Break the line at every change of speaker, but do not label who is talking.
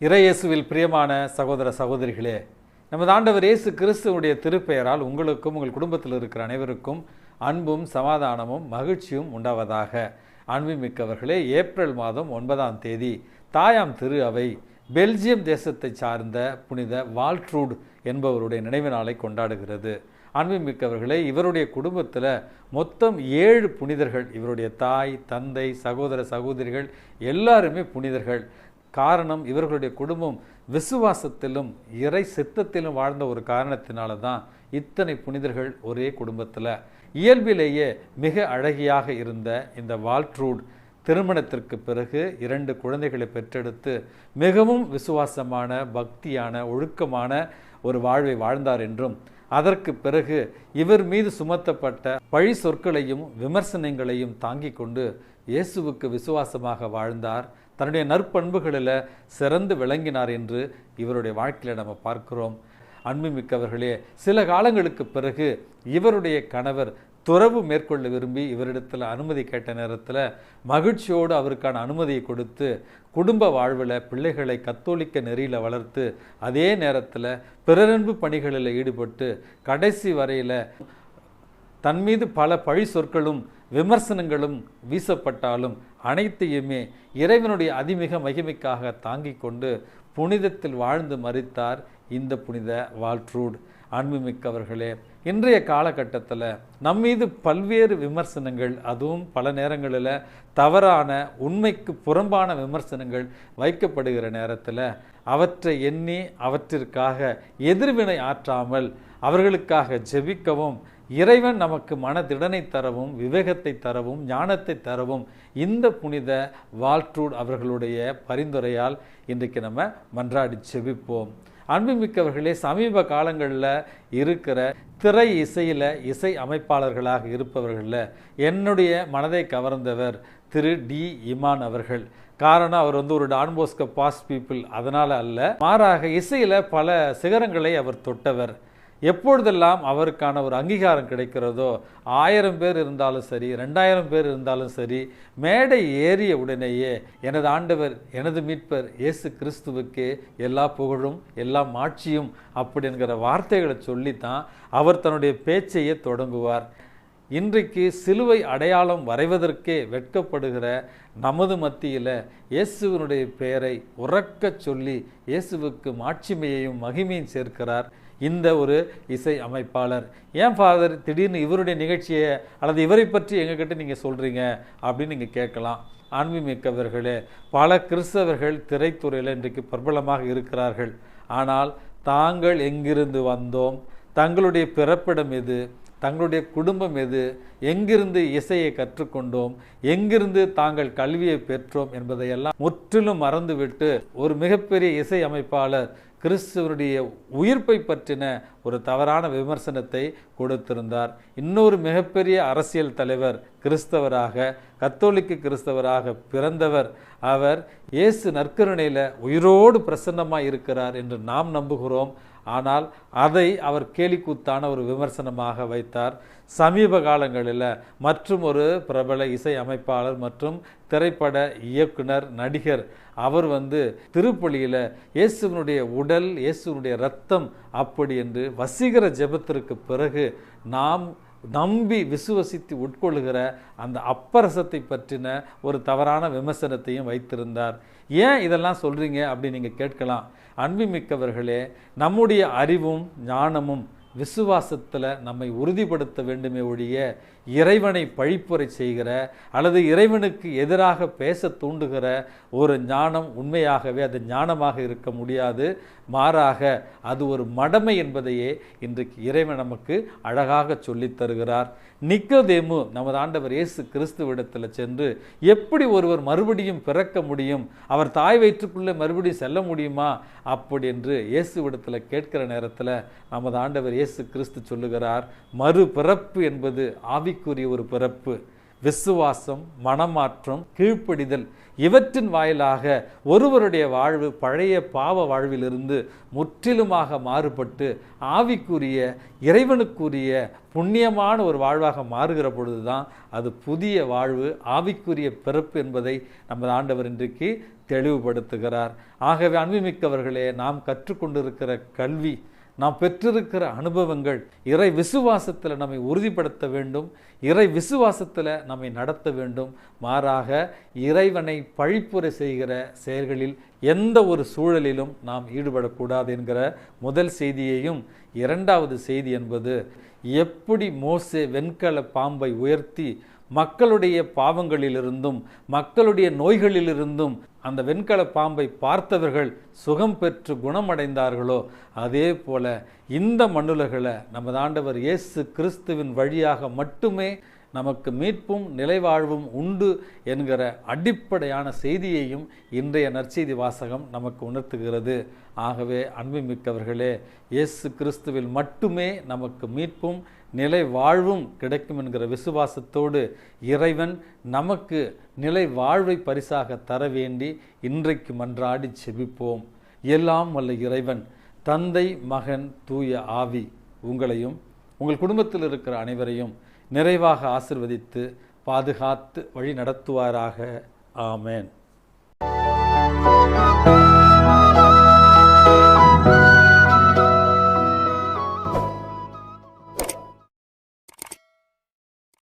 இறையேசுவில் பிரியமான சகோதர சகோதரிகளே நமது ஆண்டவர் இயேசு கிறிஸ்துவனுடைய திருப்பெயரால் உங்களுக்கும் உங்கள் குடும்பத்தில் இருக்கிற அனைவருக்கும் அன்பும் சமாதானமும் மகிழ்ச்சியும் உண்டாவதாக. அன்புமிக்கவர்களே ஏப்ரல் மாதம் ஒன்பதாம் தேதி தாயாம் திரு அவை பெல்ஜியம் தேசத்தை சார்ந்த புனித வால்ட்ரூட் என்பவருடைய நினைவு நாளை கொண்டாடுகிறது. அன்புமிக்கவர்களே இவருடைய குடும்பத்தில் மொத்தம் ஏழு புனிதர்கள் இவருடைய தாய் தந்தை சகோதர சகோதரிகள் எல்லாருமே புனிதர்கள். காரணம் இவர்களுடைய குடும்பம் விசுவாசத்திலும் இறை சித்தத்திலும் வாழ்ந்த ஒரு காரணத்தினால தான் இத்தனை புனிதர்கள் ஒரே குடும்பத்தில். இயல்பிலேயே மிக அழகியாக இருந்த இந்த வால்ட்ரூட் திருமணத்திற்கு பிறகு இரண்டு குழந்தைகளை பெற்றெடுத்து மிகவும் விசுவாசமான பக்தியான ஒழுக்கமான ஒரு வாழ்வை வாழ்ந்தார் என்றும் அதற்கு பிறகு இவர் மீது சுமத்தப்பட்ட பழி சொற்களையும் விமர்சனங்களையும் தாங்கிக் கொண்டு இயேசுவுக்கு விசுவாசமாக வாழ்ந்தார். தன்னுடைய நற்பண்புகளில் சிறந்து விளங்கினார் என்று இவருடைய வாழ்க்கையில் நம்ம பார்க்கிறோம். அன்புமிக்கவர்களே சில காலங்களுக்கு பிறகு இவருடைய கணவர் துறவு மேற்கொள்ள விரும்பி இவரிடத்தில் அனுமதி கேட்ட நேரத்தில் மகிழ்ச்சியோடு அவருக்கான அனுமதியை கொடுத்து குடும்ப வாழ்வில் பிள்ளைகளை கத்தோலிக்க நெறியில் வளர்த்து அதே நேரத்தில் பிறரன்பு பணிகளில் ஈடுபட்டு கடைசி வரையில் தன் மீது பல பழி சொற்களும் விமர்சனங்களும் வீசப்பட்டாலும் அனைத்தையுமே இறைவனுடைய அதிமிக மகிமைக்காக தாங்கிக் கொண்டு புனிதத்தில் வாழ்ந்து மறித்தார் இந்த புனித வால்ட்ரூட். அன்புமிக்கவர்களே இன்றைய காலகட்டத்தில் நம்மீது பல்வேறு விமர்சனங்கள் அதுவும் பல நேரங்களில் தவறான உண்மைக்கு புறம்பான விமர்சனங்கள் வைக்கப்படுகிற நேரத்தில் அவற்றை எண்ணி அவற்றிற்காக எதிர்வினை ஆற்றாமல் அவர்களுக்காக ஜெபிக்கவும் இறைவன் நமக்கு மனதிடனை தரவும் விவேகத்தை தரவும் ஞானத்தை தரவும் இந்த புனித வால்ட்ரூட் அவர்களுடைய பரிந்துரையால் இன்றைக்கு நம்ம மன்றாடி செவிப்போம் அன்புமிக்கவர்களே சமீப காலங்களில் இருக்கிற திரை இசையில் இசை அமைப்பாளர்களாக இருப்பவர்களில் என்னுடைய மனதை கவர்ந்தவர் திரு டி. இமான் அவர்கள். காரணம் அவர் வந்து ஒரு டான்போஸ்க பாஸ் பீப்புள். அதனால் அல்ல மாறாக இசையில் பல சிகரங்களை அவர் தொட்டவர். எப்பொழுதெல்லாம் அவருக்கான ஒரு அங்கீகாரம் கிடைக்கிறதோ ஆயிரம் பேர் இருந்தாலும் சரி ரெண்டாயிரம் பேர் இருந்தாலும் சரி மேடை ஏறிய உடனேயே எனது ஆண்டவர் எனது மீட்பர் இயேசு கிறிஸ்துவுக்கு எல்லா புகழும் எல்லா மாட்சியும் அப்படிங்கிற வார்த்தைகளை சொல்லித்தான் அவர் தன்னுடைய பேச்சையே தொடங்குவார். இன்றைக்கு சிலுவை அடையாளம் வரைவதற்கே வெட்கப்படுகிற நமது மத்தியில் இயேசுவினுடைய பெயரை உறக்கச் சொல்லி இயேசுவுக்கு மாட்சிமையையும் மகிமையும் சேர்க்கிறார். இந்த ஒரு இசை அமைப்பாளர். ஏன் ஃபாதர் திடீர்னு இவருடைய நிகழ்ச்சியை அல்லது இவரை பற்றி எங்ககிட்ட நீங்கள் சொல்கிறீங்க அப்படின்னு நீங்கள் கேட்கலாம். ஆன்மீமிக்கவர்களே பல கிறிஸ்தவர்கள் திரைத்துறையில் இன்றைக்கு பிரபலமாக இருக்கிறார்கள். ஆனால் தாங்கள் எங்கிருந்து வந்தோம்? தங்களுடைய பிறப்பிடம் எது? தங்களுடைய குடும்பம் எது? எங்கிருந்து இசையை கற்றுக்கொண்டோம்? எங்கிருந்து தாங்கள் கல்வியை பெற்றோம் என்பதையெல்லாம் முற்றிலும் மறந்துவிட்டு ஒரு மிகப்பெரிய இசை அமைப்பாளர் கிறிஸ்துவனுடைய உயிர்ப்பை பற்றின ஒரு தவறான விமர்சனத்தை கொடுத்திருந்தார். இன்னொரு மிகப்பெரிய அரசியல் தலைவர் கிறிஸ்தவராக கத்தோலிக்க கிறிஸ்தவராக பிறந்தவர். அவர் இயேசு நற்கருணையில் உயிரோடு பிரசன்னமாக இருக்கிறார் என்று நாம் நம்புகிறோம். ஆனால் அதை அவர் கேலிக்கூத்தான ஒரு விமர்சனமாக வைத்தார். சமீப காலங்களில் மற்றும் ஒரு பிரபல இசை அமைப்பாளர் மற்றும் திரைப்பட இயக்குனர் நடிகர் அவர் வந்து திருப்பலியில் இயேசுவனுடைய உடல் இயேசுவனுடைய ரத்தம் அப்படி என்று வசீகர ஜெபத்திற்கு பிறகு நாம் நம்பி விசுவசித்து உட்கொள்கிற அந்த அப்பரசத்தை பற்றின ஒரு தவறான விமர்சனத்தையும் வைத்திருந்தார். ஏன் இதெல்லாம் சொல்கிறீங்க அப்படின்னு நீங்கள் கேட்கலாம். அன்புமிக்கவர்களே நம்முடைய அறிவும் ஞானமும் விசுவாசத்தில் நம்மை உறுதிப்படுத்த வேண்டுமே ஒழிய இறைவனை பழிப்புரை செய்கிற அல்லது இறைவனுக்கு எதிராக பேச தூண்டுகிற ஒரு ஞானம் உண்மையாகவே அது ஞானமாக இருக்க முடியாது. மாறாக அது ஒரு மடமை என்பதையே இன்றைக்கு இறைவன் நமக்கு அழகாக சொல்லித் தருகிறார். நிக்கதேமு நமது ஆண்டவர் இயேசு கிறிஸ்துவிடத்தில் சென்று எப்படி ஒருவர் மறுபடியும் பிறக்க முடியும்? அவர் தாய் வயிற்றுக்குள்ளே மறுபடியும் செல்ல முடியுமா? அப்படி என்று இயேசுவிடத்தில் கேட்கிற நேரத்தில் நமது ஆண்டவர் இயேசு கிறிஸ்து சொல்லுகிறார். மறு பிறப்பு என்பது ஆவிக்குரிய ஒரு பிறப்பு விசுவாசம் மனமாற்றம் கீழ்ப்படிதல் இவற்றின் வாயிலாக ஒருவருடைய வாழ்வு பழைய பாவ வாழ்விலிருந்து முற்றிலுமாக மாறுபட்டு ஆவிக்குரிய இறைவனுக்குரிய புண்ணியமான ஒரு வாழ்வாக மாறுகிற பொழுதுதான் அது புதிய வாழ்வு ஆவிக்குரிய பிறப்பு என்பதை நமது ஆண்டவர் இன்றைக்கு தெளிவுபடுத்துகிறார். ஆகவே அன்புமிக்கவர்களே நாம் கற்றுக்கொண்டிருக்கிற கல்வி நாம் பெற்றிருக்கிற அனுபவங்கள் இறை விசுவாசத்தில் நம்மை உறுதிப்படுத்த வேண்டும் இறை விசுவாசத்தில் நம்மை நடத்த வேண்டும். மாறாக இறைவனை பழிப்புரை செய்கிற செயல்களில் எந்த ஒரு சூழலிலும் நாம் ஈடுபடக்கூடாது என்கிற முதல் செய்தியையும் இரண்டாவது செய்தி என்பது எப்படி மோசே வெண்கல பாம்பை உயர்த்தி மக்களுடைய பாவங்களிலிருந்தும் மக்களுடைய நோய்களிலிருந்தும் அந்த வெண்கல பாம்பை பார்த்தவர்கள் சுகம் பெற்று குணமடைந்தார்களோ? அதே போல இந்த மண்ணுலகளை நமது ஆண்டவர் இயேசு கிறிஸ்துவின் வழியாக மட்டுமே நமக்கு மீட்பும் நிலைவாழ்வும் உண்டு என்கிற அடிப்படையான செய்தியையும் இன்றைய நற்செய்தி வாசகம் நமக்கு உணர்த்துகிறது. ஆகவே அன்புமிக்கவர்களே இயேசு கிறிஸ்துவில் மட்டுமே நமக்கு மீட்பும் நிலை வாழ்வும் கிடைக்கும் என்கிற விசுவாசத்தோடு இறைவன் நமக்கு நிலை வாழ்வை பரிசாக தர வேண்டி இன்றைக்கு மன்றாடி செபிப்போம். எல்லாம் வல்ல இறைவன் தந்தை மகன் தூய ஆவி உங்களையும் உங்கள் குடும்பத்தில் இருக்கிற அனைவரையும் நிறைவாக ஆசிர்வதித்து பாதுகாத்து வழி நடத்துவாராக. ஆமேன்.